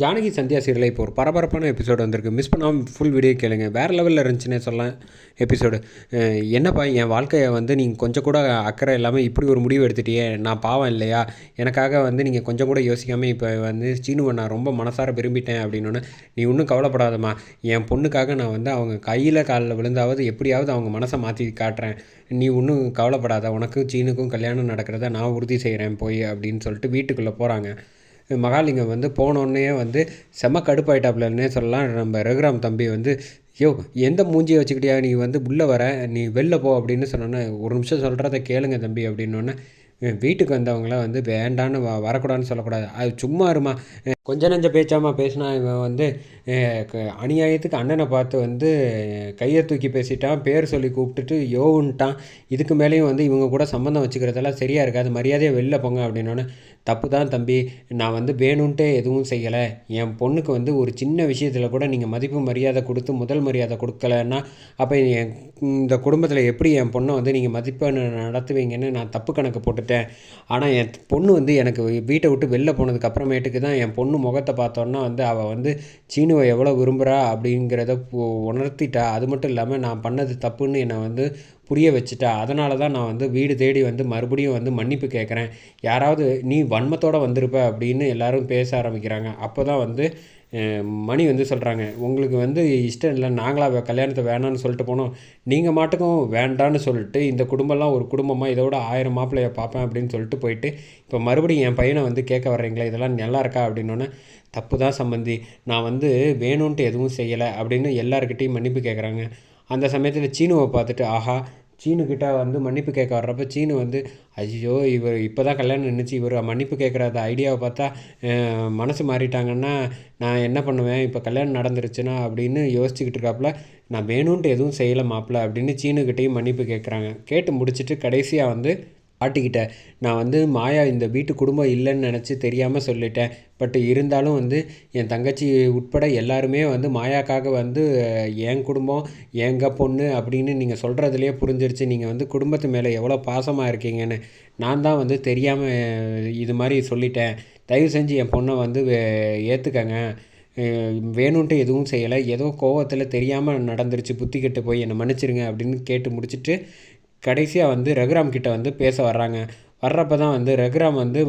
ஜானகி சந்தியா சீரலை இப்போ ஒரு பரபரப்பான எபிசோடு வந்திருக்கு. மிஸ் பண்ணாமல் ஃபுல் வீடியோ கேளுங்க. வேறு லெவலில் இருந்துச்சுன்னே சொல்லலாம் எபிசோடு என்னப்பா என் வாழ்க்கையை வந்து நீங்கள் கொஞ்சம் கூட அக்கறை இல்லாமல் இப்படி ஒரு முடிவு எடுத்துட்டியே? நான் பாவம் இல்லையா? எனக்காக வந்து நீங்கள் கொஞ்சம் கூட யோசிக்காமல் இப்போ வந்து சீனுவை நான் ரொம்ப மனசார விரும்பிட்டேன் அப்படின்னு நீ ஒன்றும் கவலைப்படாதம்மா. என் பொண்ணுக்காக நான் வந்து அவங்க கையில் காலில் விழுந்தாவது எப்படியாவது அவங்க மனசை மாற்றி காட்டுறேன். நீ ஒன்றும் கவலைப்படாத. உனக்கும் சீனுக்கும் கல்யாணம் நடக்கிறத நான் உறுதி செய்கிறேன் போய் அப்படின்னு சொல்லிட்டு வீட்டுக்குள்ளே போகிறாங்க மகாலிங்கம் வந்து போனோடனே வந்து செம கடுப்பாயிட்டாப்புலன்னே சொல்லலாம். நம்ம ரகுராம் தம்பி வந்து யோ எந்த மூஞ்சியை வச்சுக்கிட்டியா? நீ வந்து உள்ளே வர நீ வெளில போ அப்படின்னு சொன்னோன்னே ஒரு நிமிஷம் சொல்கிறத கேளுங்க தம்பி அப்படின்னோடனே வீட்டுக்கு வந்தவங்களாம் வந்து வேண்டான்னு வ வரக்கூடாதுன்னு சொல்லக்கூடாது. அது சும்மா இருமா. கொஞ்ச நஞ்ச பேச்சாமா பேசினா இவன் வந்து அநியாயத்துக்கு அண்ணனை பார்த்து வந்து கையை தூக்கி பேசிட்டான் பேர் சொல்லி கூப்பிட்டுட்டு யோவுன்ட்டான். இதுக்கு மேலேயும் வந்து இவங்க கூட சம்மந்தம் வச்சுக்கிறதெல்லாம் சரியாக இருக்காது. மரியாதையாக வெளில போங்க அப்படின்னோடனே தப்பு தான் தம்பி. நான் வந்து வேணும்ன்ட்டே எதுவும் செய்யலை. என் பொண்ணுக்கு வந்து ஒரு சின்ன விஷயத்தில் கூட நீங்கள் மதிப்பு மரியாதை கொடுத்து முதல் மரியாதை கொடுக்கலன்னா அப்போ என் இந்த குடும்பத்தில் எப்படி என் பொண்ணை வந்து நீங்கள் மதிப்பை நடத்துவீங்கன்னு நான் தப்பு கணக்கு போட்டு போட்டுட்டேன் ஆனால் என் பொண்ணு வந்து எனக்கு வீட்டை விட்டு வெளில போனதுக்கு அப்புறமேட்டுக்கு தான் என் பொண்ணு முகத்தை பார்த்தோன்னா வந்து அவள் வந்து சீனுவை எவ்வளோ விரும்புகிறா அப்படிங்கிறத உணர்த்திட்டா. அது மட்டும் இல்லாமல் நான் பண்ணது தப்புன்னு என்னை வந்து புரிய வச்சுட்டா அதனால தான் நான் வந்து வீடு தேடி வந்து மறுபடியும் வந்து மன்னிப்பு கேட்குறேன் யாராவது நீ வன்மத்தோடு வந்திருப்ப அப்படின்னு எல்லோரும் பேச ஆரம்பிக்கிறாங்க. அப்போ தான் வந்து மணி வந்து சொல்கிறாங்க உங்களுக்கு வந்து இஷ்டம் இல்லை நாங்களாக கல்யாணத்தை வேணான்னு சொல்லிட்டு போனோம். நீங்கள் மாட்டுக்கும் வேண்டான்னு சொல்லிட்டு இந்த குடும்பம்லாம் ஒரு குடும்பமாக இதோட ஆயிரம் மாப்பிள்ளைய பார்ப்பேன் அப்படின்னு சொல்லிட்டு போயிட்டு இப்போ மறுபடியும் என் பையனை வந்து கேட்க வர்றீங்களா? இதெல்லாம் நல்லா இருக்கா? அப்படின்னோடனே தப்பு தான் சம்மந்தி நான் வந்து வேணும்ன்ட்டு எதுவும் செய்யலை அப்படின்னு எல்லாருக்கிட்டேயும் மன்னிப்பு கேட்குறாங்க அந்த சமயத்தில் சீனுவை பார்த்துட்டு ஆஹா சீனுக்கிட்ட வந்து மன்னிப்பு கேட்க வர்றப்ப சீனு வந்து ஐயோ இவர் இப்போ தான் கல்யாணம் நினச்சி இவர் மன்னிப்பு கேட்குற அந்த ஐடியாவை பார்த்தா மனசு மாறிட்டாங்கன்னா நான் என்ன பண்ணுவேன்? இப்போ கல்யாணம் நடந்துருச்சுன்னா? அப்படின்னு யோசிச்சுக்கிட்டு இருக்காப்புல நான் வேணும்ன்ட்டு எதுவும் செய்யலை மாப்பிள்ள அப்படின்னு சீனுக்கிட்டேயும் மன்னிப்பு கேட்குறாங்க. கேட்டு முடிச்சுட்டு கடைசியாக வந்து பாட்டிக்கிட்ட நான் வந்து மாயா இந்த வீட்டு குடும்பம் இல்லைன்னு நினச்சி தெரியாமல் சொல்லிட்டேன். பட் இருந்தாலும் வந்து என் தங்கச்சி உட்பட எல்லாருமே வந்து மாயாக்காக வந்து என் குடும்பம்? எங்கள் பொண்ணு? அப்படின்னு நீங்கள் சொல்கிறதுலையே புரிஞ்சிருச்சு. நீங்கள் வந்து குடும்பத்து மேலே எவ்வளோ பாசமாக இருக்கீங்கன்னு நான் தான் வந்து தெரியாமல் இது மாதிரி சொல்லிட்டேன். தயவு செஞ்சு என் பொண்ணை வந்து ஏற்றுக்கங்க வேணுன்ட்டு எதுவும் செய்யலை. ஏதோ கோவத்தில் தெரியாமல் நடந்துருச்சு. புத்தி கெட்டு போய் என்னை மன்னிச்சிருங்க அப்படின்னு கேட்டு முடிச்சுட்டு கடைசியாக வந்து ரகுராம் கிட்ட வந்து பேச வர்றாங்க. வர்றப்ப தான் வந்து ரகுராம் வந்து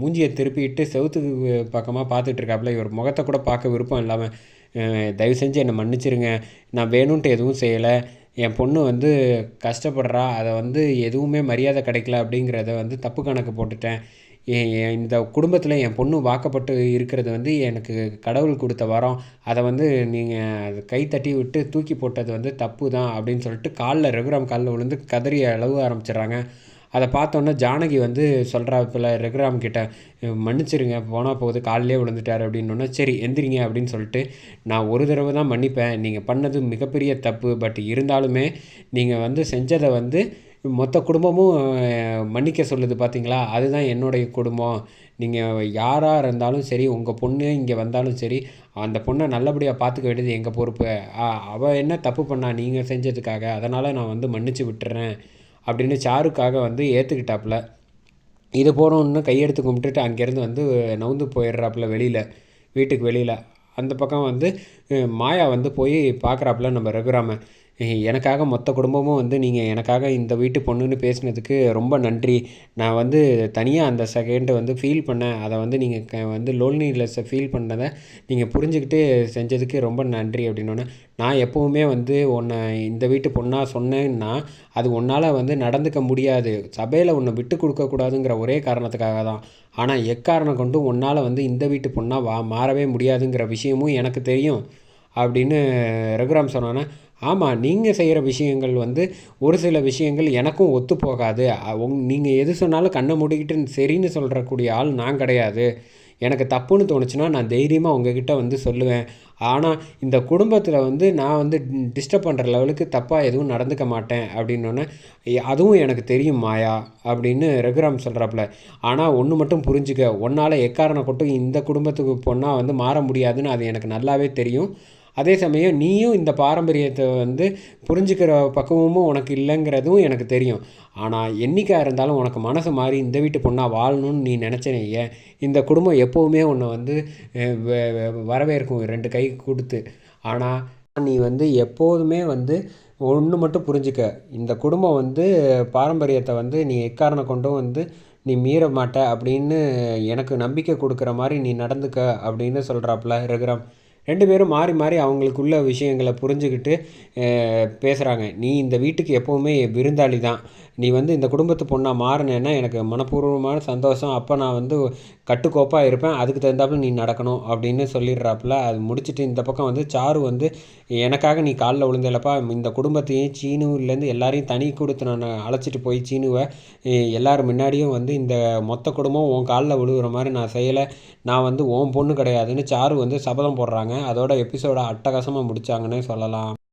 மூஞ்சியை திருப்பிட்டு செவுத்துக்கு பக்கமாக பார்த்துட்டு இருக்காப்புல இவர் முகத்தை கூட பார்க்க விருப்பம் இல்லாமல் தயவு செஞ்சு என்னை மன்னிச்சிருங்க. நான் வேணும்ன்ட்டு எதுவும் செய்யலை. என் பொண்ணு வந்து கஷ்டப்படுறா. அதை வந்து எதுவுமே மரியாதை கிடைக்கல அப்படிங்கிறத வந்து தப்பு கணக்கு போட்டுட்டேன். இந்த குடும்பத்தில் என் பொண்ணு வாக்கப்பட்டு இருக்கிறது வந்து எனக்கு கடவுள் கொடுத்த வரம். அதை வந்து நீங்கள் கை தட்டி விட்டு தூக்கி போட்டது வந்து தப்பு தான் அப்படின்னு சொல்லிட்டு காலில் ரகுராம் காலில் விழுந்து கதறி அளவு ஆரம்பிச்சிடுறாங்க. அதை பார்த்தோன்னே ஜானகி வந்து சொல்கிறாப்பில் ரகுராம் கிட்ட மன்னிச்சிருங்க போனால் போகுது காலிலே விழுந்துட்டார் அப்படின்னோடனே சரி எந்திரிங்க அப்படின்னு சொல்லிட்டு நான் ஒரு தடவை தான் மன்னிப்பேன். நீங்கள் பண்ணது மிகப்பெரிய தப்பு. பட் இருந்தாலுமே நீங்கள் வந்து செஞ்சதை வந்து மொத்த குடும்பமும் மன்னிக்க சொல்லுது பார்த்தீங்களா அதுதான் என்னுடைய குடும்பம். நீங்கள் யாராக இருந்தாலும் சரி உங்கள் பொண்ணு இங்கே வந்தாலும் சரி அந்த பொண்ணை நல்லபடியாக பார்த்துக்க வேண்டியது எங்கள் பொறுப்பு. அவள் என்ன தப்பு பண்ணா நீங்கள் செஞ்சதுக்காக அதனால் நான் வந்து மன்னிச்சு விட்டுறேன் அப்படின்னு சாருக்காக வந்து ஏற்றுக்கிட்டாப்புல இது போகிறோன்னு கையெடுத்து கும்பிட்டுட்டு அங்கேருந்து வந்து நவுந்து போயிடுறாப்புல வெளியில் வீட்டுக்கு வெளியில். அந்த பக்கம் வந்து மாயா வந்து போய் பார்க்குறாப்புல நம்ம ரகுராமன். எனக்காக மொத்த குடும்பமும் வந்து நீங்கள் எனக்காக இந்த வீட்டு பொண்ணுன்னு பேசினதுக்கு ரொம்ப நன்றி. நான் வந்து தனியாக அந்த செகண்டை வந்து ஃபீல் பண்ணேன். அதை வந்து நீங்கள் க வந்து லோன்லினஸ்ஸை ஃபீல் பண்ணதை நீங்கள் புரிஞ்சுக்கிட்டு செஞ்சதுக்கு ரொம்ப நன்றி அப்படின்னோடனே நான் எப்போவுமே வந்து உன்னை இந்த வீட்டு பொண்ணாக சொன்னேன்னா அது உன்னால் வந்து நடந்துக்க முடியாது. சபையில் உன்னை விட்டு கொடுக்கக்கூடாதுங்கிற ஒரே காரணத்துக்காக தான். ஆனால் எக்காரணம் கொண்டு உன்னால் வந்து இந்த வீட்டு பொண்ணாக வா மாறவே முடியாதுங்கிற விஷயமும் எனக்கு தெரியும் அப்படின்னு ரகுராம் சொன்னோன்னே ஆமாம் நீங்கள் செய்கிற விஷயங்கள் வந்து ஒரு சில விஷயங்கள் எனக்கும் ஒத்து போகாது. உங் நீங்கள் எது சொன்னாலும் கண்ணை மூடிக்கிட்டு சரின்னு சொல்கிறக்கூடிய ஆள் நான் கிடையாது. எனக்கு தப்புன்னு தோணுச்சுன்னா நான் தைரியமாக உங்ககிட்ட வந்து சொல்லுவேன். ஆனால் இந்த குடும்பத்தில் வந்து நான் வந்து டிஸ்டர்ப் பண்ணுற லெவலுக்கு தப்பாக எதுவும் நடந்துக்க மாட்டேன் அப்படின்னோடனே அதுவும் எனக்கு தெரியும் மாயா அப்படின்னு ரகுராம் சொல்கிறாப்புல ஆனால் ஒன்று மட்டும் புரிஞ்சுக்க. ஒன்றால் எக்காரணம் கொட்டும் இந்த குடும்பத்துக்கு பொண்ணாக வந்து மாற முடியாதுன்னு அது எனக்கு நல்லாவே தெரியும். அதே சமயம் நீயும் இந்த பாரம்பரியத்தை வந்து புரிஞ்சுக்கிற பக்குவமும் உனக்கு இல்லைங்கிறதும் எனக்கு தெரியும். ஆனால் என்றைக்காக இருந்தாலும் உனக்கு மனசு மாறி இந்த வீட்டு பொண்ணாக வாழணும்னு நீ நினச்சினீங்க இந்த குடும்பம் எப்போவுமே உன்னை வந்து வ- வரவேற்கும் ரெண்டு கை கொடுத்து. ஆனால் நீ வந்து எப்போதுமே வந்து ஒன்று மட்டும் புரிஞ்சுக்க. இந்த குடும்பம் வந்து பாரம்பரியத்தை வந்து நீ எக்காரணம் கொண்டும் வந்து நீ மீற மாட்ட அப்படின்னு எனக்கு நம்பிக்கை கொடுக்குற மாதிரி நீ நடந்துக்க அப்படின்னு சொல்கிறாப்புல ரகுராம். ரெண்டு பேரும் மாறி மாறி அவங்களுக்குள்ள விஷயங்களை புரிஞ்சுக்கிட்டு பேசுகிறாங்க நீ இந்த வீட்டுக்கு எப்போவுமே விருந்தாளி தான் நீ வந்து இந்த குடும்பத்து பொண்ணாக மாறினேன்னா எனக்கு மனப்பூர்வமான சந்தோஷம். அப்போ நான் வந்து கட்டுக்கோப்பாக இருப்பேன். அதுக்கு தகுந்தாப்புல நீ நடக்கணும் அப்படின்னு சொல்லிடுறாப்புல. அது முடிச்சுட்டு இந்த பக்கம் வந்து சாரு வந்து எனக்காக நீ காலில் விழுந்தலப்பா. இந்த குடும்பத்தையும் சீனுவிலேருந்து எல்லாரையும் தனி கொடுத்து நான் அழைச்சிட்டு போய் சீனுவை. எல்லார் முன்னாடியும் வந்து இந்த மொத்த குடும்பம் உன் காலில் விழுகிற மாதிரி நான் செய்யலை. நான் வந்து உன் பொண்ணு கிடையாதுன்னு சாரு வந்து சபதம் போடுறாங்க. அதோட எபிசோட அட்டகாசமாக முடிச்சாங்கன்னே சொல்லலாம்.